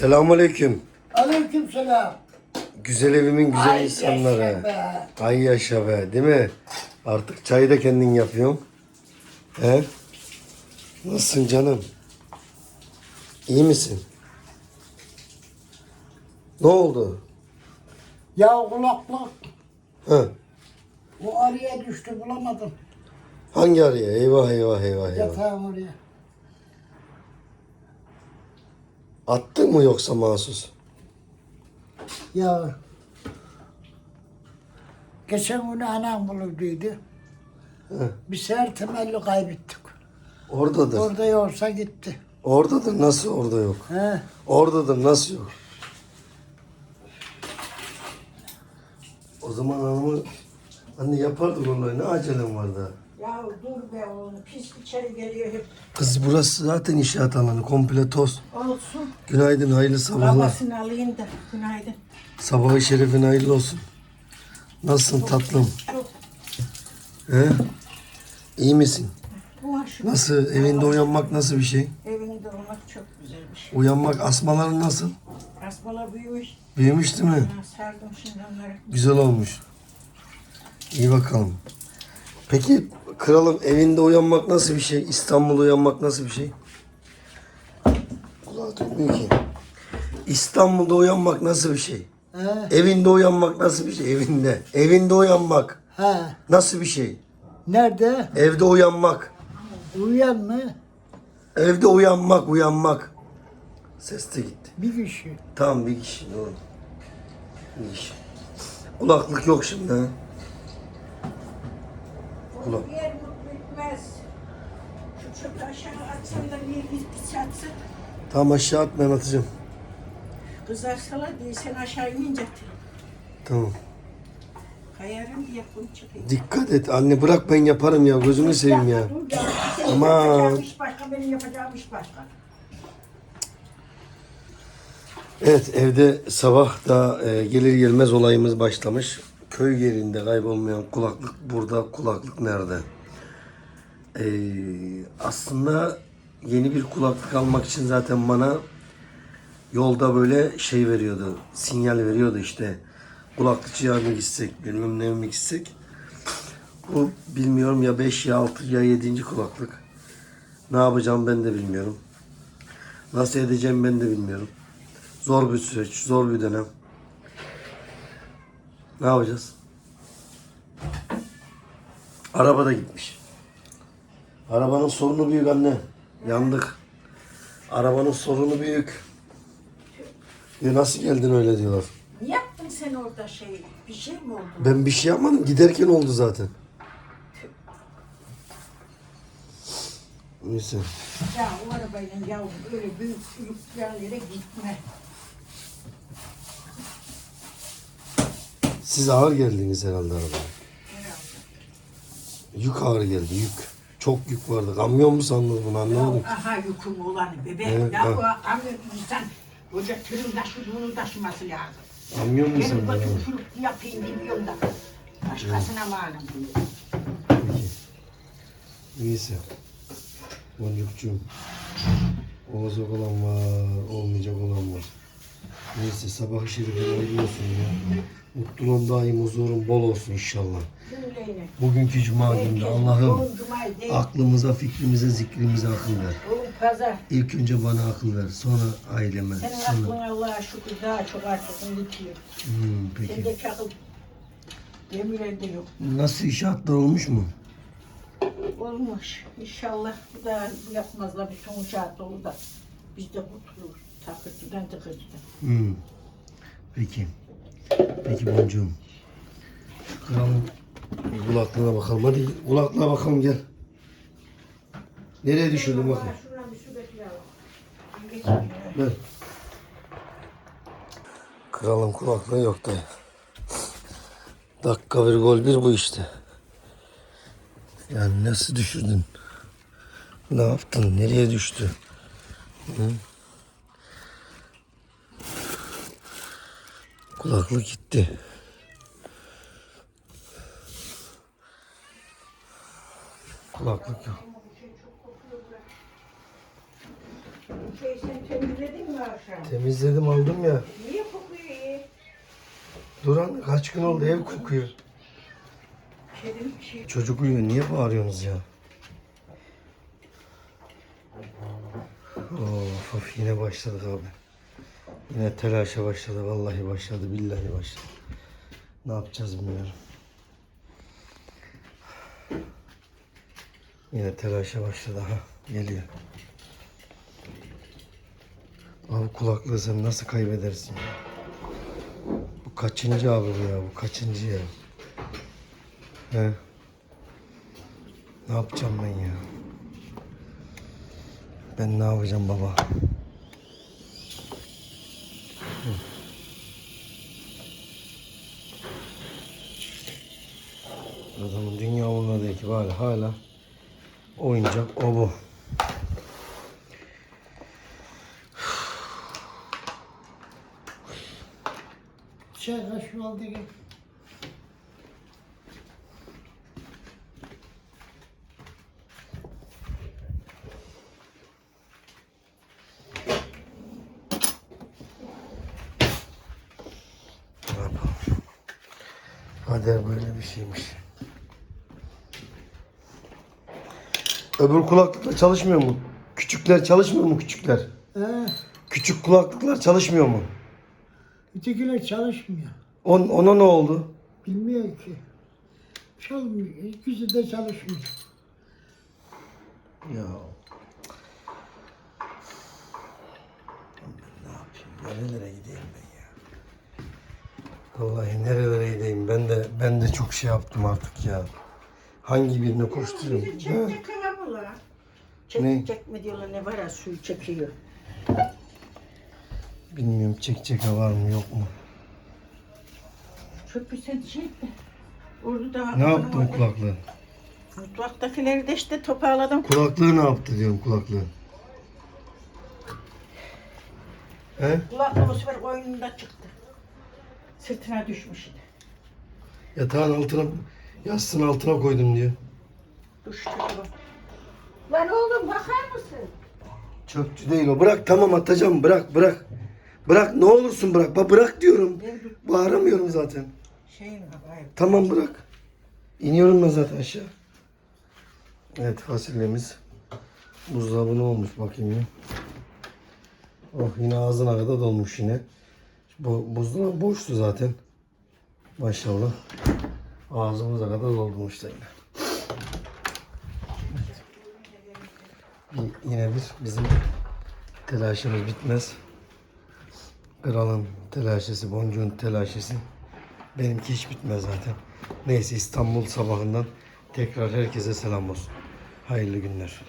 Selamünaleyküm. Aleyküm selam. Güzel evimin güzel Ay insanları. yaşa be. Ay yaşa be, değil mi? Artık çayı da kendin yapıyorsun. He? Nasılsın canım? İyi misin? Ne oldu? Ya kulaklık Ha? o araya düştü bulamadım. Hangi araya? Eyvah eyvah eyvah eyvah. Yatağım oraya. Attın mı yoksa mahsus? Ya geçen gün anam bulduydu. Hı. Bir sefer temelli kaybettik. Oradadır. Orada yoksa gitti. Oradadır. Nasıl orada yok? He. Oradadır. Nasıl yok? O zaman hanımı anne yapardık onları. Ne acelem var daha? Ya dur be oğlum pis içeri geliyor hep. Kız burası zaten inşaat alanı. Komple toz. Olsun. Günaydın, hayırlı sabahlar. Babasını alayım da günaydın. Sabahı şerefin hayırlı olsun. Nasılsın tatlım? Çok He? İyi misin? Nasıl? Evinde uyanmak nasıl bir şey? evinde olmak çok güzelmiş. Uyanmak asmaların nasıl? Asmalar büyümüş. Büyümüş değil mi? Ha, sardım şimdi onları. Güzel olmuş. İyi bakalım. Peki kralım evinde uyanmak nasıl bir şey? İstanbul'da uyanmak nasıl bir şey? Duymuyor ki. İstanbul'da uyanmak nasıl bir şey? He. Evinde uyanmak nasıl bir şey? Evinde. Evinde uyanmak He. nasıl bir şey? Nerede? Evde uyanmak. Uyuyan mı? Evde uyanmak, uyanmak. Ses de gitti. Bir kişi. Tamam bir kişi doğru. Bir kişi. Kulaklık yok şimdi ha. Kulak. Bir yer mutlu bitmez. Şu çöpü aşağı atsan da bir bir pis Tamam aşağı at ben atacağım. Kızarsalar diye sen aşağı inince Tamam. kayarım diye bunu çıkayım. Dikkat et anne bırak ben yaparım ya gözünü seveyim ya. Dur ya. Senin Aman. yapacağın iş başka benim yapacağım iş başka. Evet evde sabah da e, gelir gelmez olayımız başlamış. Köy yerinde kaybolmayan kulaklık burada kulaklık nerede? E, aslında yeni bir kulaklık almak için zaten bana yolda böyle şey veriyordu. Sinyal veriyordu işte. Kulaklıkçıya mı gitsek bilmem ne mi gitsek. Bu bilmiyorum ya 5 ya 6 ya 7. kulaklık. Ne yapacağım ben de bilmiyorum. Nasıl edeceğim ben de bilmiyorum. Zor bir süreç, zor bir dönem. Ne yapacağız? Araba da gitmiş. Arabanın sorunu büyük anne. Yandık. Arabanın sorunu büyük. Ya nasıl geldin öyle diyorlar. Ne yaptın sen orada şey? Bir şey mi oldu? Ben bir şey yapmadım. Giderken oldu zaten. Neyse. Ya o arabayla yavrum öyle büyük büyük yerlere gitme. Siz ağır geldiniz herhalde arabaya. Herhalde. Yük ağır geldi, yük. Çok yük vardı. Kamyon mu sandınız bunu anlamadım. Aha yüküm olan bebek. Evet, ya o kamyon insan koca tırın taşıdığını taşıması lazım. Kamyon mu Benim sandınız? bakın çocuk yapayım bilmiyorum da. Başkasına malum. Peki. Neyse. Boncukcuğum. Olacak olan var, olmayacak olan var. Neyse sabah şerifine hayırlı olsun ya. Mutluluğun daim huzurun bol olsun inşallah. Bugünkü cuma gününde Allah'ım aklımıza, fikrimize, zikrimize akıl ver. Bugün pazar. İlk önce bana akıl ver, sonra aileme, Senin sonra... aklın Allah'a şükür daha çok artık bitiyor. Hmm, peki. Sendeki akıl demirelde yok. Nasıl inşaatlar olmuş mu? Olmuş. İnşallah bu da yapmazlar bir sonuç şart olur da biz de kurtuluruz. Takırtıdan tıkırtıdan. Hmm. Peki. Peki boncuğum. Kralın bir kulaklığına bakalım. Hadi kulaklığa bakalım gel. Nereye düşürdün bekliyorum. Ver. Kralın kulaklığı yok da. Dakika bir gol bir bu işte. Yani nasıl düşürdün? Ne yaptın? Nereye düştü? Hı? Kulaklık gitti. Kulaklık yok. Şey sen temizledin mi akşam? Temizledim aldım ya. Niye kokuyor iyi? Duran kaç gün oldu ev kokuyor. Kedim şey. Çocuk uyuyor niye bağırıyorsunuz ya? Of, of yine başladık abi. Yine telaşa başladı. Vallahi başladı. Billahi başladı. Ne yapacağız bilmiyorum. Yine telaşa başladı. Ha geliyor. Abi kulaklığı sen nasıl kaybedersin ya? Bu kaçıncı abi bu ya? Bu kaçıncı ya? He? Ne yapacağım ben ya? Ben ne yapacağım baba? Adamın dünya değil ki hala hala oyuncak o bu. Şey ki? Ne yapalım? Kader böyle bir şeymiş. Öbür kulaklıklar çalışmıyor mu? Küçükler çalışmıyor mu küçükler? He, Küçük kulaklıklar çalışmıyor mu? ötekiler çalışmıyor. On, ona ne oldu? Bilmiyor ki. Çalmıyor. İkisi de çalışmıyor. Ya. Ben ne yapayım? Nerelere gideyim ben ya? Vallahi nerelere gideyim? Ben de ben de çok şey yaptım artık ya. Hangi birine koşturayım? Bizim Ha? Mı la? Ne? Mi diyorlar ne var ya suyu çekiyor. Bilmiyorum çekecek ha var mı yok mu? Çöpü sen şey etme. Orada da Ne yaptın kulaklığı? Mutfaktakileri de işte toparladım. Kulaklığı ne yaptı diyorum kulaklığı. He? Kulaklığı bu sefer oyununda çıktı. Sırtına düşmüş. Yatağın altına, yastığın altına koydum diyor. Düştü bu. Lan oğlum bakar mısın? Çöpçü değil o. Bırak tamam atacağım. Bırak bırak. Bırak ne olursun bırak. Ba bırak diyorum. Bağıramıyorum zaten. Şey? Hayır. Tamam bırak. İniyorum ben zaten aşağı. Evet fasulyemiz buzdolabı ne olmuş bakayım ya. Oh yine ağzına kadar dolmuş yine. Bu buzdolabı boştu zaten. Maşallah. Ağzımıza kadar doldurmuş da yine. Evet. Bir- Yine bir bizim telaşımız bitmez. Kralın telaşesi, boncuğun telaşesi. Benimki hiç bitmez zaten. Neyse İstanbul sabahından tekrar herkese selam olsun. Hayırlı günler.